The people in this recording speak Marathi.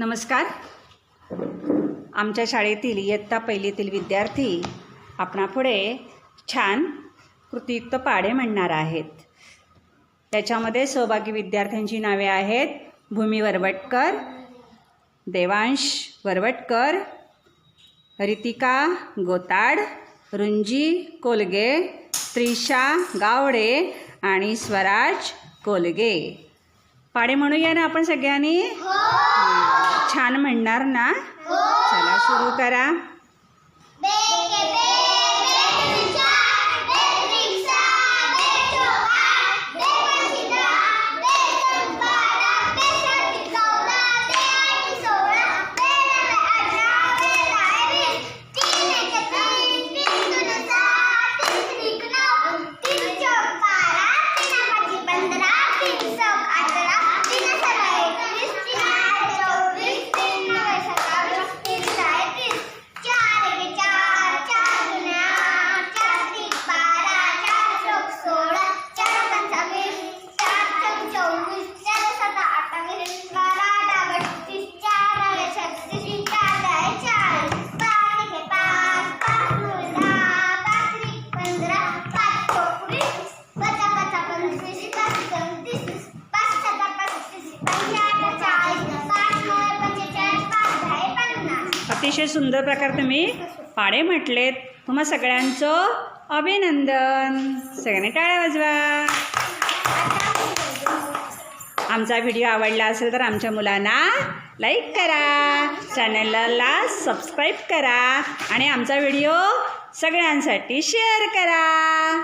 नमस्कार. आमच्या शाळेतील इयत्ता पहिलीतील विद्यार्थी आपणापुढे छान कृतियुक्त पाढे म्हणणार आहेत. त्याच्यामध्ये सहभागी विद्यार्थ्यांची नावे आहेत भूमी वरवटकर देवांश वरवटकर रितिका गोताड रुंजी कोलगे त्रिशा गावडे आणि स्वराज कोलगे. पाडे म्हणूया ना आपण सगळ्यांनी? हो! छान म्हणणार ना? चला सुरू करा. अतिशय सुंदर प्रकार तुम्ही पाडे म्हटलेत. तुम्हा सगळ्यांचं अभिनंदन. सगळ्यांनी टाळ्या वाजवा. आमचा व्हिडिओ आवडला असेल तर आमच्या मुलांना लाईक करा. चॅनलला सबस्क्राईब करा. आणि आमचा व्हिडिओ सगळ्यांसाठी शेअर करा.